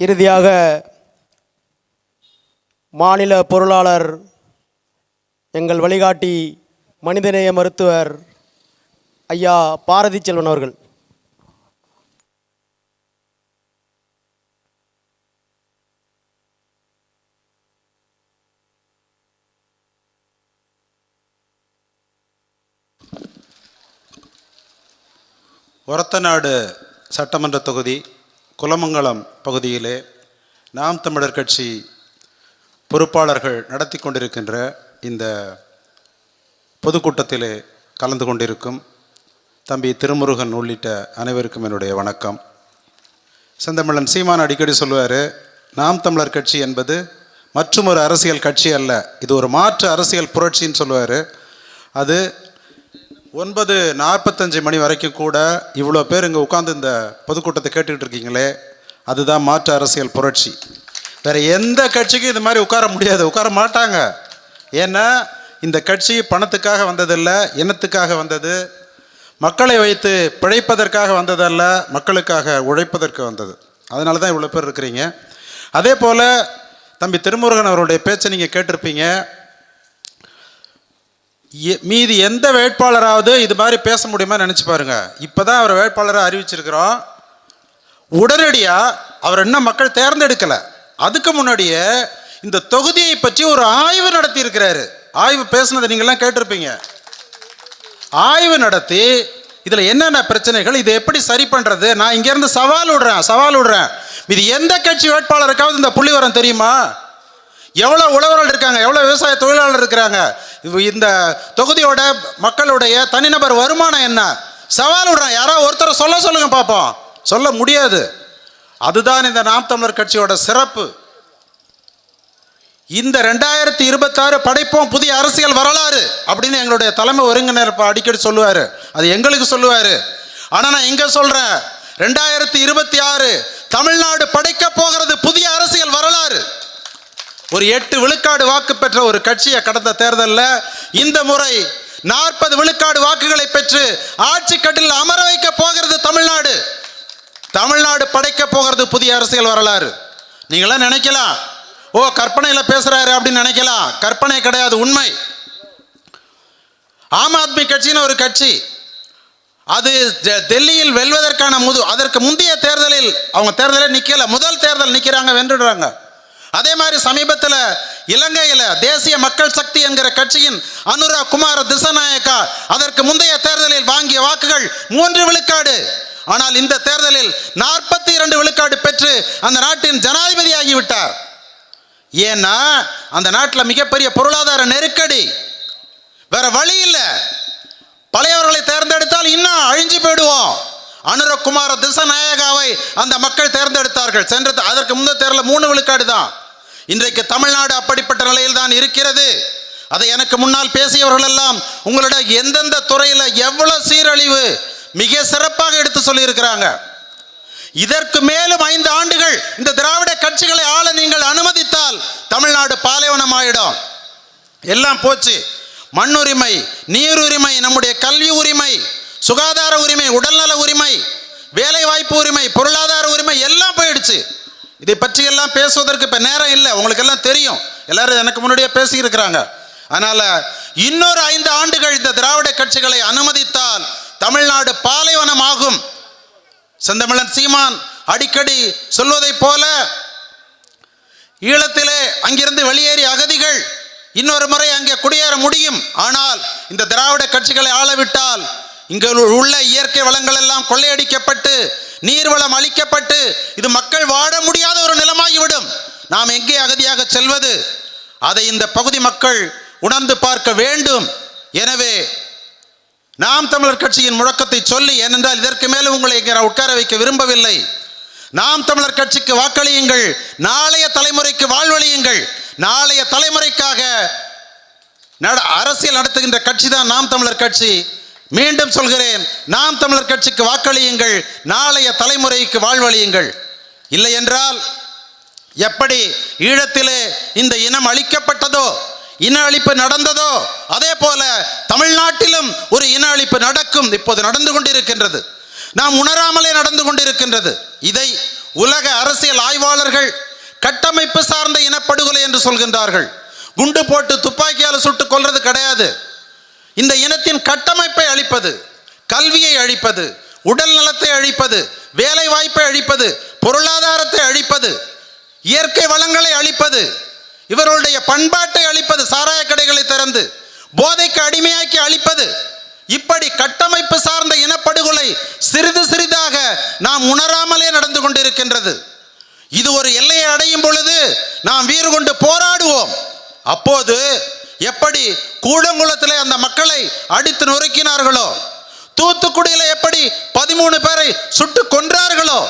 இறுதியாக மாநில பொருளாளர் எங்கள் வழிகாட்டி மனிதநேய மருத்துவர் ஐயா பாரதி செல்வன் அவர்கள். ஒரத்தநாடு சட்டமன்ற தொகுதி குலமங்கலம் பகுதியிலே நாம் தமிழர் கட்சி பொறுப்பாளர்கள் நடத்தி கொண்டிருக்கின்ற இந்த பொதுக்கூட்டத்திலே கலந்து கொண்டிருக்கும் தம்பி திருமுருகன் உள்ளிட்ட அனைவருக்கும் என்னுடைய வணக்கம். செந்தமிழன் சீமான் அடிக்கடி சொல்லுவார் நாம் தமிழர் கட்சி என்பது மற்றும் ஒரு அரசியல் கட்சி அல்ல இது ஒரு மாற்று அரசியல் புரட்சின்னு சொல்லுவார். அது ஒன்பது நாற்பத்தஞ்சு மணி வரைக்கும் கூட இவ்வளோ பேர் இங்கே உட்காந்து இந்த பொதுக்கூட்டத்தை கேட்டுக்கிட்டு இருக்கீங்களே அதுதான் மாற்று அரசியல் புரட்சி. வேறு எந்த கட்சிக்கும் இது மாதிரி உட்கார முடியாது உட்கார மாட்டாங்க. ஏன்னா இந்த கட்சி பணத்துக்காக வந்ததில்லை இனத்துக்காக வந்தது மக்களை வைத்து பிழைப்பதற்காக வந்ததல்ல மக்களுக்காக உழைப்பதற்கு வந்தது. அதனால தான் இவ்வளோ பேர் இருக்கிறீங்க. அதே போல் தம்பி திருமுருகன் அவருடைய பேச்சை நீங்கள் கேட்டிருப்பீங்க. மீதி எந்த வேட்பாளராவது இது மாதிரி பேச முடியுமா நினச்சி பாருங்க. இப்போ தான் அவர் வேட்பாளரை அறிவிச்சிருக்கிறோம். உடனடியாக அவர் என்ன மக்கள் தேர்ந்தெடுக்கலை. அதுக்கு முன்னாடியே இந்த தொகுதியை பற்றி ஒரு ஆய்வு நடத்தி இருக்கிறாரு ஆய்வு பேசுனதை நீங்கள்லாம் கேட்டிருப்பீங்க. ஆய்வு நடத்தி இதில் என்னென்ன பிரச்சனைகள் இதை எப்படி சரி பண்ணுறது நான் இங்கேருந்து சவால் விடுறேன் சவால் விடுறேன். இது எந்த கட்சி வேட்பாளருக்காவது இந்த புள்ளிவரம் தெரியுமா? எவ்வளோ உழவர்கள் இருக்காங்க எவ்வளோ விவசாய தொழிலாளர் இருக்கிறாங்க? இந்த தொகுதியோட மக்களுடைய தனிநபர் வருமானம் என்ன? சவால் விடுறேன். யாரோ ஒருத்தரை சொல்ல சொல்லுங்க பார்ப்போம் சொல்ல முடியாது. அதுதான் இந்த நாம் தமிழர் கட்சியோட சிறப்பு. இந்த ரெண்டாயிரத்தி இருபத்தாறு படைப்போம் புதிய அரசியல் வரலாறு அப்படின்னு எங்களுடைய தலைமை ஒருங்கிணைப்பு அடிக்கடி சொல்லுவார். அது எங்களுக்கு சொல்லுவார். ஆனால் நான் இங்கே சொல்கிறேன் ரெண்டாயிரத்தி இருபத்தி ஆறு தமிழ்நாடு படைக்க போகிறது புதிய அரசியல் வரலாறு. ஒரு எட்டு விழுக்காடு வாக்கு பெற்ற ஒரு கட்சியை கடந்த தேர்தலில் இந்த முறை நாற்பது விழுக்காடு வாக்குகளை பெற்று ஆட்சி கட்டில் அமர வைக்க போகிறது தமிழ்நாடு. தமிழ்நாடு படைக்க போகிறது புதிய அரசியல் வரலாறு. நீங்களாம் நினைக்கலாம். ஓ கற்பனையில் பேசுறாரு அப்படின்னு நினைக்கலாம். கற்பனை கிடையாது உண்மை. ஆம் ஆத்மி கட்சின்னு ஒரு கட்சி. அது டெல்லியில் வெல்வதற்கான முது அதற்கு முந்தைய தேர்தலில் அவங்க தேர்தலே நிற்கல முதல் தேர்தல் நிற்கிறாங்க வென்றுடுறாங்க. அதே மாதிரி சமீபத்தில் இலங்கையில் தேசிய மக்கள் சக்தி என்கிற கட்சியின் அனுரா குமார திசநாயக்கா அதற்கு முந்தைய தேர்தலில் வாங்கிய வாக்குகள் மூன்று விழுக்காடு. ஆனால் இந்த தேர்தலில் நாற்பத்தி இரண்டு விழுக்காடு பெற்று அந்த நாட்டின் ஜனாதிபதி ஆகிவிட்டார் ஏன்னா அந்த நாட்டில் மிகப்பெரிய பொருளாதார நெருக்கடி. வேற வழி இல்லை. பழையவர்களை தேர்ந்தெடுத்தால் இன்னும் அழிஞ்சு போயிடுவோம். அனுரகுமார திசநாயகாவை அந்த மக்கள் தேர்ந்தெடுத்தார்கள். சென்ற அதற்கு முந்தைய தேர்தலில் மூணு விழுக்காடு தான். இன்றைக்கு தமிழ்நாடு அப்படிப்பட்ட நிலையில் தான் இருக்கிறது. அதை எனக்கு முன்னால் பேசியவர்கள் எல்லாம் உங்களோட எந்தெந்த துறையில் எவ்வளவு சீரழிவு மிக சிறப்பாக எடுத்து சொல்லியிருக்கிறாங்க. இதற்கு மேலும் ஐந்து ஆண்டுகள் இந்த திராவிட கட்சிகளை ஆள நீங்கள் அனுமதித்தால் தமிழ்நாடு பாலைவனமாயிடும். எல்லாம் போச்சு. மண்ணுரிமை நீருரிமை நம்முடைய கல்வி உரிமை சுகாதார உரிமை உடல்நல உரிமை வேலை வாய்ப்பு உரிமை பொருளாதார உரிமை எல்லாம் போயிடுச்சு. இதை பற்றி எல்லாம் பேசுவதற்கு இப்போ நேரம் இல்லை. உங்களுக்கு எல்லாம் தெரியும். எல்லாரும் எனக்கு முன்னாடியே பேசியிருக்கிறாங்க. அதனால இன்னொரு ஐந்து ஆண்டுகள் இந்த திராவிட கட்சிகளை அனுமதித்தால் தமிழ்நாடு பாலைவனமாகும். செந்தமிழன் சீமான் அடிக்கடி சொல்வதைப் போல ஈழத்திலே அங்கிருந்து வெளியேறிய அகதிகள் இன்னொரு முறை அங்கே குடியேற முடியும். ஆனால் இந்த திராவிட கட்சிகளை ஆளவிட்டால் இங்கு உள்ள இயற்கை வளங்கள் எல்லாம் கொள்ளையடிக்கப்பட்டு நீர்வளம் அளிக்கப்பட்டு இது மக்கள் வாழ முடியாத ஒரு நிலமாகிவிடும். நாம் எங்கே அகதியாக செல்வது? அதை இந்த பகுதி மக்கள் உணர்ந்து பார்க்க வேண்டும். எனவே நாம் தமிழர் கட்சியின் முழக்கத்தை சொல்லி ஏனென்றால் இதற்கு மேலும் உங்களை இங்கே நான் உட்கார வைக்க விரும்பவில்லை. நாம் தமிழர் கட்சிக்கு வாக்களியுங்கள் நாளைய தலைமுறைக்கு வாழ்வழியுங்கள். நாளைய தலைமுறைக்காக நட- அரசியல் நடத்துகின்ற கட்சி தான் நாம் தமிழர் கட்சி. மீண்டும் சொல்கிறேன் நாம் தமிழர் கட்சிக்கு வாக்களியுங்கள் நாளைய தலைமுறைக்கு வாழ்வழியுங்கள். இல்லை என்றால் எப்படி ஈழத்திலே இந்த இனம் அழிக்கப்பட்டதோ இன அழிப்பு நடந்ததோ அதே போல தமிழ்நாட்டிலும் ஒரு இன அழிப்பு நடக்கும் இப்போது நடந்து கொண்டிருக்கின்றது. நாம் உணராமலே நடந்து கொண்டிருக்கின்றது. இதை உலக அரசியல் ஆய்வாளர்கள் கட்டமைப்பு சார்ந்த இனப்படுகொலை என்று சொல்கின்றார்கள். குண்டு போட்டு துப்பாக்கியால் சுட்டுக் கொள்வது கிடையாது. இந்த இனத்தின் கட்டமைப்பை அழிப்பது கல்வியை அழிப்பது உடல் நலத்தை அழிப்பது வேலை வாய்ப்பை அழிப்பது பொருளாதாரத்தை அழிப்பது இயற்கை வளங்களை அழிப்பது இவர்களுடைய பண்பாட்டை அழிப்பது சாராய கடைகளை திறந்து போதைக்கு அடிமையாக்கி அழிப்பது இப்படி கட்டமைப்பு சார்ந்த இனப்படுகொலை சிறிது சிறிதாக நாம் உணராமலே நடந்து கொண்டிருக்கின்றது. இது ஒரு எல்லையை அடையும் பொழுது நாம் வீறு கொண்டு போராடுவோம். அப்போது எப்படி கூடங்குளத்திலே அந்த மக்களை அடித்து நொறுக்கினார்களோ? தூத்துக்குடியில் எப்படி பதிமூணு பேரை சுட்டு கொன்றார்களோ?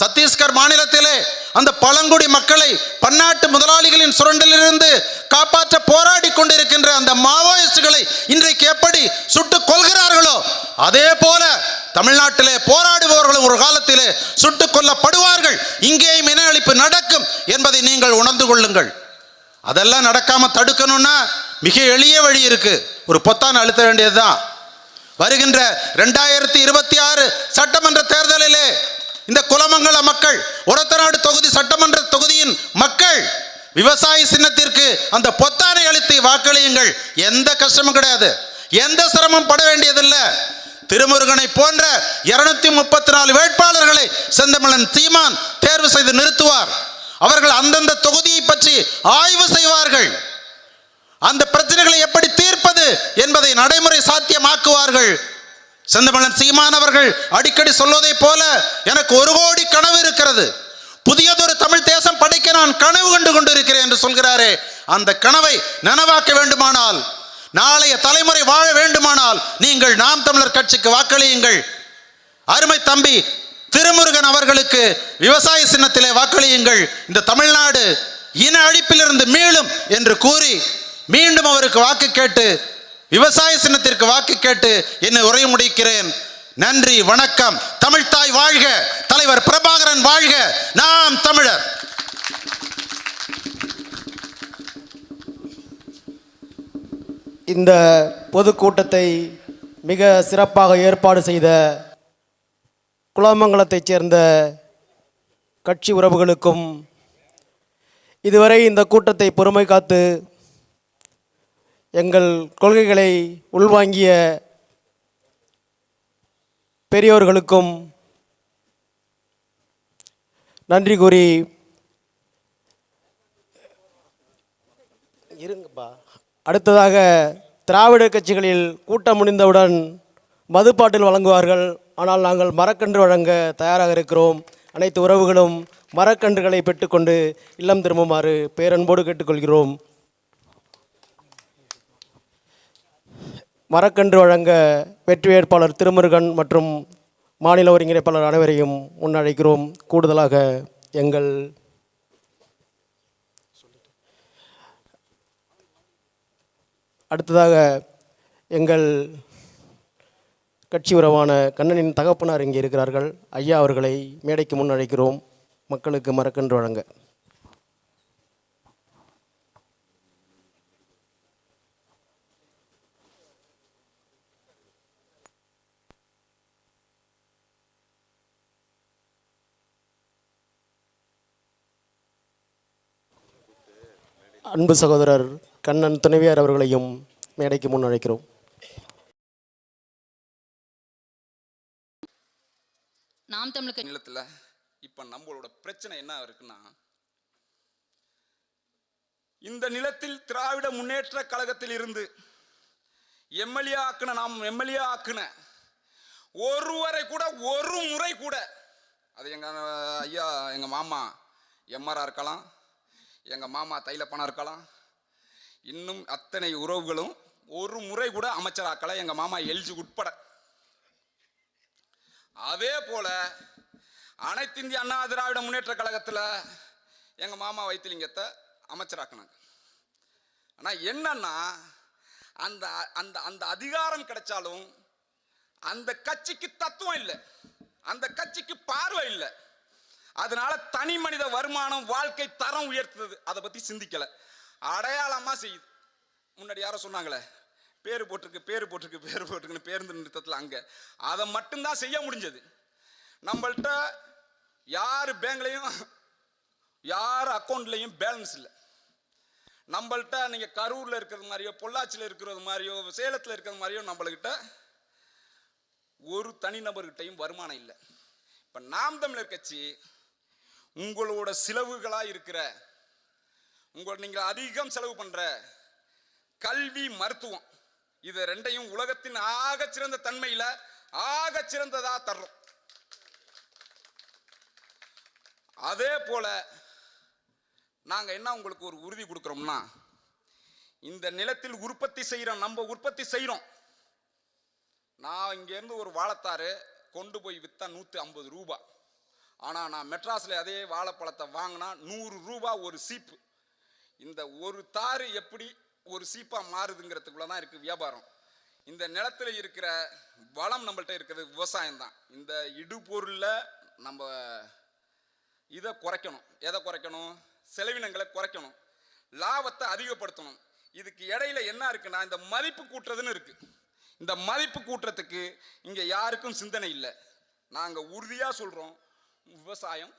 சத்தீஸ்கர் மாநிலத்திலே அந்த பழங்குடி மக்களை பன்னாட்டு முதலாளிகளின் சுரண்டலிலிருந்து காப்பாற்ற போராடி கொண்டிருக்கின்ற அந்த மாவோயிஸ்டுகளை இன்றைக்கு எப்படி சுட்டுக் கொள்கிறார்களோ அதே போல தமிழ்நாட்டிலே போராடுபவர்களும் ஒரு காலத்திலே சுட்டுக் கொல்லப்படுவார்கள். இங்கேயும் இன அழிப்பு நடக்கும் என்பதை நீங்கள் உணர்ந்து கொள்ளுங்கள். அதெல்லாம் நடக்காம தடுக்கணும்னா மிக எளிய வழி இருக்கு. ஒரு பொத்தான் அழுத்த வேண்டியதுதான். வருகின்ற ரெண்டாயிரத்தி இருபத்தி ஆறு சட்டமன்ற தேர்தலிலே இந்த குலமங்கல மக்கள் ஒரத்தநாடு தொகுதி சட்டமன்ற தொகுதியின் மக்கள் விவசாய சின்னத்திற்கு அந்த பொத்தானை அளித்து வாக்களியுங்கள். எந்த கஷ்டமும் கிடையாது. எந்த சிரமம் பட வேண்டியதில்லை. திருமுருகனை போன்ற இருநூத்தி முப்பத்தி நாலு வேட்பாளர்களை செந்தமிழன் சீமான் தேர்வு செய்து நிறுத்துவார். அவர்கள் அந்தந்த தொகுதியை பற்றி ஆய்வு செய்வார்கள். அந்த பிரச்சனைகளை எப்படி தீர்ப்பது என்பதை நடைமுறை சாத்தியமாக்குவார்கள். செந்தமிழன் சீமானவர்கள் அடிக்கடி சொல்வதை போல எனக்கு ஒரு கோடி கனவு இருக்கிறது. புதியதொரு தமிழ் தேசம் படைக்க நான் கனவு கண்டு கொண்டிருக்கிறேன் என்று சொல்கிறாரே. அந்த கனவை நனவாக்க வேண்டுமானால் நாளைய தலைமுறை வாழ வேண்டுமானால் நீங்கள் நாம் தமிழர் கட்சிக்கு வாக்களியுங்கள். அருமை தம்பி திருமுருகன் அவர்களுக்கு விவசாய சின்னத்திலே வாக்களியுங்கள். இந்த தமிழ்நாடு இன அழிப்பிலிருந்து மீளும் என்று கூறி மீண்டும் அவருக்கு வாக்கு கேட்டு விவசாய சின்னத்திற்கு வாக்கு கேட்டு என்னை உரை முடிக்கிறேன். நன்றி வணக்கம். தமிழ்தாய் வாழ்க. தலைவர் பிரபாகரன் வாழ்க. நாம் தமிழர். இந்த பொதுக்கூட்டத்தை மிக சிறப்பாக ஏற்பாடு செய்த குளமங்கலத்தைச் சேர்ந்த கட்சி உறவுகளுக்கும் இதுவரை இந்த கூட்டத்தை பொறுமை காத்து எங்கள் கொள்கைகளை உள்வாங்கிய பெரியோர்களுக்கும் நன்றி கூறி இருங்கப்பா. அடுத்ததாக திராவிட கட்சிகளில் கூட்டம் முடிந்தவுடன் மதுப்பாட்டில் வழங்குவார்கள். ஆனால் நாங்கள் மரக்கன்று வழங்க தயாராக இருக்கிறோம். அனைத்து உறவுகளும் மரக்கன்றுகளை பெற்றுக்கொண்டு இல்லம் திரும்புமாறு பேரன்போடு கேட்டுக்கொள்கிறோம். மரக்கன்று வழங்க வெற்றி வேட்பாளர் திருமுருகன் மற்றும் மாநில ஒருங்கிணைப்பாளர் அனைவரையும் முன்னழைக்கிறோம். கூடுதலாக எங்கள் அடுத்ததாக எங்கள் கட்சி உறவான கண்ணனின் தகப்பனார் இங்கே இருக்கிறார்கள். ஐயா அவர்களை மேடைக்கு முன் அழைக்கிறோம் மக்களுக்கு மரக்கன்று வழங்க. அன்பு சகோதரர் கண்ணன் துணைவியார் அவர்களையும் மேடைக்கு முன் அழைக்கிறோம் நாம் தமிழுக்கு நிலத்தில் இப்போ நம்மளோட பிரச்சனை என்ன இருக்குன்னா இந்த நிலத்தில் திராவிட முன்னேற்ற கழகத்தில் இருந்து எம்எல்ஏ ஆக்குன நாம் எம்எல்ஏ ஆக்குன ஒருவரை கூட ஒரு முறை கூட அது எங்க ஐயா எங்க மாமா எம்ஆரா இருக்கலாம் எங்கள் மாமா தைலப்பனா இருக்கலாம் இன்னும் அத்தனை உறவுகளும் ஒரு முறை கூட அமைச்சராக்கலை எங்கள் மாமா எழுச்சி உட்பட. அதே போல் அனைத்து இந்திய அண்ணா திராவிட முன்னேற்ற கழகத்தில் எங்கள் மாமா வைத்திலிங்கத்தை அமைச்சராக்கினாங்க. ஆனால் என்னன்னா அந்த அந்த அந்த அதிகாரம் கிடைச்சாலும் அந்த கட்சிக்கு தத்துவம் இல்லை. அந்த கட்சிக்கு பார்வை இல்லை. அதனால தனி மனித வருமானம் வாழ்க்கை தரம் உயர்த்துது. அதை பற்றி சிந்திக்கலை. அடையாளமாக செய்யுது. முன்னாடி யாரோ சொன்னாங்களே பேர் போட்டிருக்கு பேர் போட்டிருக்கு பேர் போட்டிருக்குன்னு பேருந்து நிறுத்தத்தில் அங்கே. அதை மட்டும்தான் செய்ய முடிஞ்சது. நம்மள்ட்ட யார் பேங்க்லேயும் யார் அக்கௌண்ட்லேயும் பேலன்ஸ் இல்லை. நம்மள்ட்ட நீங்கள் கரூரில் இருக்கிறது மாதிரியோ பொள்ளாச்சியில் இருக்கிறது மாதிரியோ சேலத்தில் இருக்கிறது மாதிரியோ நம்மளுக்கிட்ட ஒரு தனிநபர்கிட்டையும் வருமானம் இல்லை. இப்போ நாம் தமிழர் கட்சி உங்களோட செலவுகளாக இருக்கிற உங்களை நீங்கள் அதிகம் செலவு பண்ணுற கல்வி மருத்துவம். இது ரெண்டையும் உலகத்தின் ஆக சிறந்த தன்மையில் ஆக சிறந்ததாக தர்றோம். அதே போல் நாங்கள் என்ன உங்களுக்கு ஒரு உறுதி கொடுக்குறோம்னா இந்த நிலத்தில் உற்பத்தி செய்கிறோம் நம்ம உற்பத்தி செய்கிறோம் நான் இங்கேருந்து ஒரு வாழைத்தாறு கொண்டு போய் விற்றா நூற்றி ஐம்பது ரூபா. ஆனால் நான் மெட்ராஸில் அதே வாழைப்பழத்தை வாங்கினா நூறு ரூபா ஒரு சீப்பு. இந்த ஒரு தாறு எப்படி ஒரு சீப்பாக மாறுதுங்கிறதுக்குள்ள தான் இருக்குது வியாபாரம். இந்த நிலத்தில் இருக்கிற வளம் நம்மள்கிட்ட இருக்கிறது விவசாயம் தான் இந்த இடுபொருளில் நம்ம இதை குறைக்கணும். எதை குறைக்கணும்? செலவினங்களை குறைக்கணும். லாபத்தை அதிகப்படுத்தணும். இதுக்கு இடையில என்ன இருக்குன்னா இந்த மதிப்பு கூட்டுறதுன்னு இருக்குது இந்த மதிப்பு கூட்டுறதுக்கு இங்கே யாருக்கும் சிந்தனை இல்லை. நாங்கள் உறுதியாக சொல்கிறோம் விவசாயம்.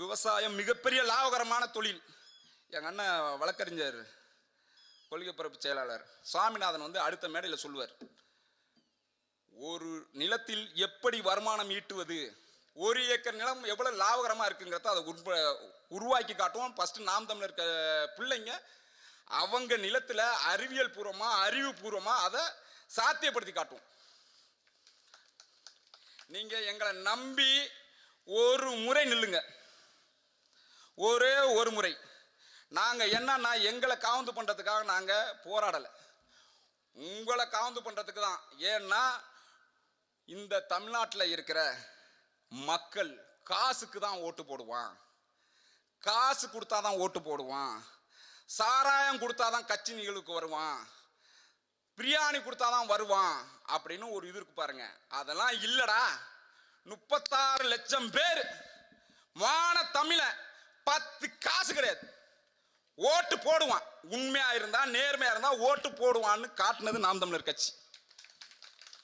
விவசாயம் மிகப்பெரிய லாபகரமான தொழில். எங்கள் அண்ணன் வழக்கறிஞர் கொள்கை பரப்பு செயலாளர் சுவாமிநாதன் வந்து அடுத்த மேடையில் சொல்லுவார். ஒரு நிலத்தில் எப்படி வருமானம் ஈட்டுவது ஒரு ஏக்கர் நிலம் எவ்வளோ லாபகரமாக இருக்குங்கிறத அதை உற்ப உருவாக்கி காட்டுவோம். ஃபஸ்ட்டு நாம் தமிழ் இருக்க பிள்ளைங்க அவங்க நிலத்தில் அறிவியல் பூர்வமாக அறிவு பூர்வமாக அதை சாத்தியப்படுத்தி காட்டுவோம். நீங்கள் எங்களை நம்பி ஒரு முறை நில்லுங்க. ஒரே ஒரு முறை. நாங்கள் என்னன்னா எங்களை காவந்து பண்ணுறதுக்காக நாங்கள் போராடலை. உங்களை காவந்து பண்ணுறதுக்கு தான். ஏன்னா இந்த தமிழ்நாட்டில் இருக்கிற மக்கள் காசுக்கு தான் ஓட்டு போடுவான். காசு கொடுத்தா தான் ஓட்டு போடுவான். சாராயம் கொடுத்தா தான் கட்சி நிகழ்வுக்கு வருவான். பிரியாணி கொடுத்தா தான் வருவான். அப்படின்னு ஒரு இது இருக்கு பாருங்க. அதெல்லாம் இல்லைடா. முப்பத்தாறு லட்சம் பேர். மான தமிழ பத்து காசு கிடையாது. ஓட்டு போடுவான். உண்மையா இருந்தா நேர்மையா இருந்தா ஓட்டு போடுவான்னு காட்டுனது நாம் தமிழர் கட்சி.